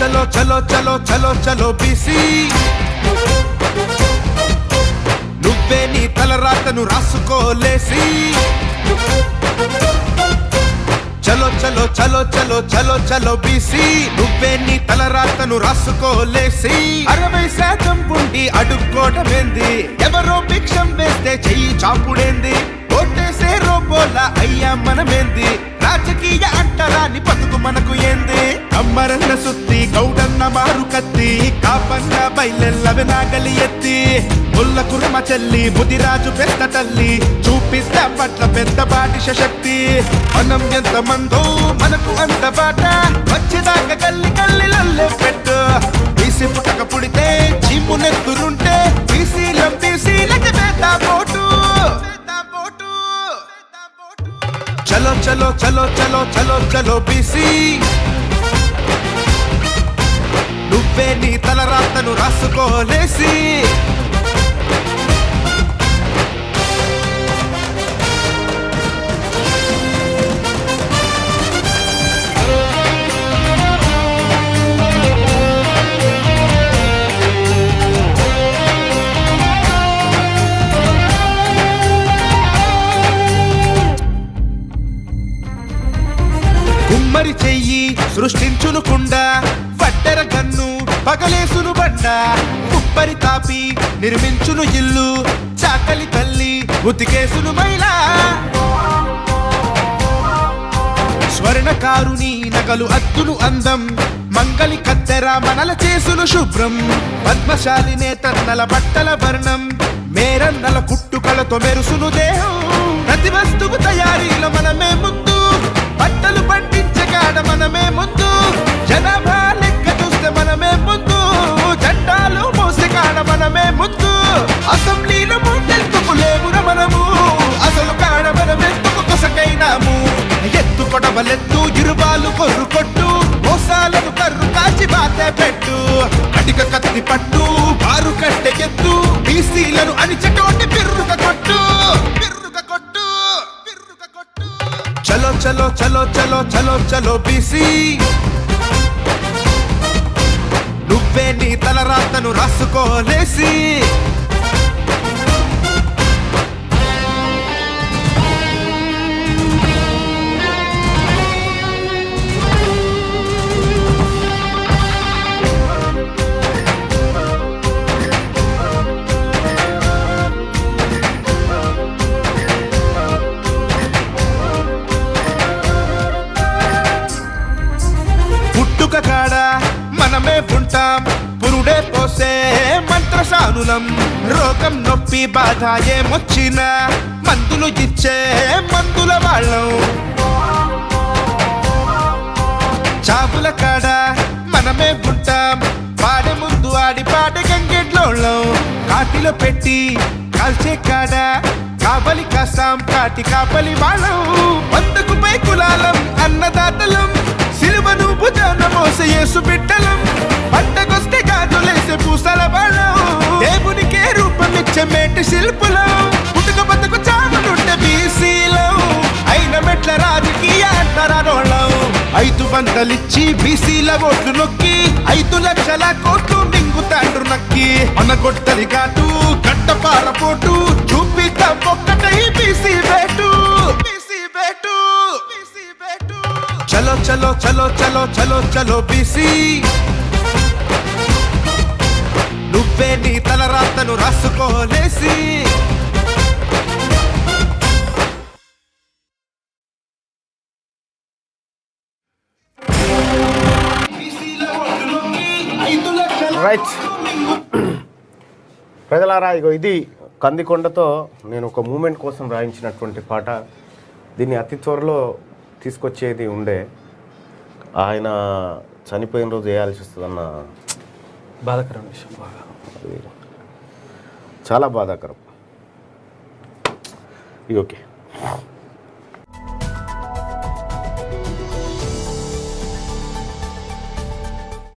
చలో చలో చలో చలో చలో బీసీ. నువ్వే నీ తలరాతను రాసుకోలేసి చలో చలో చలో చలో చలో చలో బీసీ. నువ్వే నీ తలరాతను రాసుకోలేసి అరవై శాతం ఉండి అడుక్కోవటమేంది? ఎవరో భిక్షం వేస్తే చెయ్యి చాపుడేంది? ఓటేసే రోబోలా అయ్యా మనమేంది? ఏంది అమ్మరన్న సుత్తి గౌడన్న మారు కత్తి కాపన్న బయలెల్లవి నాగలి ఎత్తి ముల్ల కుర్మ చెల్లి ముదిరాజు పెద్ద తల్లి చూపిస్తే పట్ల పెద్ద బాటి శక్తి. మనం ఎంత మందో మనకు అంత బాట వచ్చేదాకా కల్లి కల్లి లల్లె పెట్టు. తీసి పుట్టక పుడితే చీము నెత్తురుంటే బీసీలం బీసీలకి వేద్దాం ఓటు చలో చలో చలో చలో చలో చలో బీసీ. నువ్వే నీ తలరాతను రాసుకోలేసి. కుమ్మరి చెయ్యి సృష్టించునుకుండా. కన్ను గన్ను పగలేసును బండ కుప్పరి తాపి నిర్మించును ఇల్లు చాకలి తల్లి ఉతికేసును మైలా స్వర్ణకారుని నగలు అద్దును అందం మంగళి కత్తెర మనల చేసును శుభ్రం. పద్మశాలినే తన్నల బట్టల వర్ణం మేరన్నల కుట్టుకలతో మెరుసును దేహం. ప్రతి వస్తువు తయారీలో మనమే అడిగ పట్టు బారు కట్టె ఎత్తు బీసీలను అణిచటోటి పిర్రుక కొట్టు పిర్రుక కొట్టు పిర్రుక కొట్టు. చలో చలో చలో చలో చలో చలో బీసీ నువ్వే నీ తలరాతను రాసుకోలేసి కాడ మనమే ఉంటాం. పురుడే పోసే మంత్రశానులం రోగం నొప్పి బాధ ఏమొచ్చినా మందులు ఇచ్చే మందుల వాళ్ళం. చాపుల కాడ మనమే ఉంటాం. పాడే ముందు ఆడి పాడే గంగెడ్లోళ్ళం. కాటిలో పెట్టి కాల్చే కాడ కాపలి కాస్తాం కాటి కాపలి వాళ్ళం. రూపమిచ్చే మేటి శిల్పులం. పుట్టుక బతుకు చామనుంటే బీసీలం. అయిన మెట్ల రాజకీయ అంటరారోళ్ళం ఐదు వందలిచ్చి బీసీల ఓట్లు నొక్కి ఐదు లక్షల కోట్లు మింగుతాండ్రు నక్కి. మన గొట్టలి ఘాటు గట్టపార పోటు చూపిద్దాం ఒక్కటై బీసీ బేటు. బీసీ బేటు బీసీ బేటు. చలో చలో చలో చలో చలో చలో బీసీ. నువ్వే నీ తలరాతను రాసుకోలేసి. రైట్ ప్రజలారా ఇగో ఇది కందికొండతో నేను ఒక మూమెంట్ కోసం రాయించినటువంటి పాట. దీన్ని అతి త్వరలో తీసుకొచ్చేది ఉండే. ఆయన చనిపోయిన రోజు వేయాల్సి వస్తుందన్న బాధాకరం విషయం బాగా. చాలా బాధాకరం. ఇది ఓకే.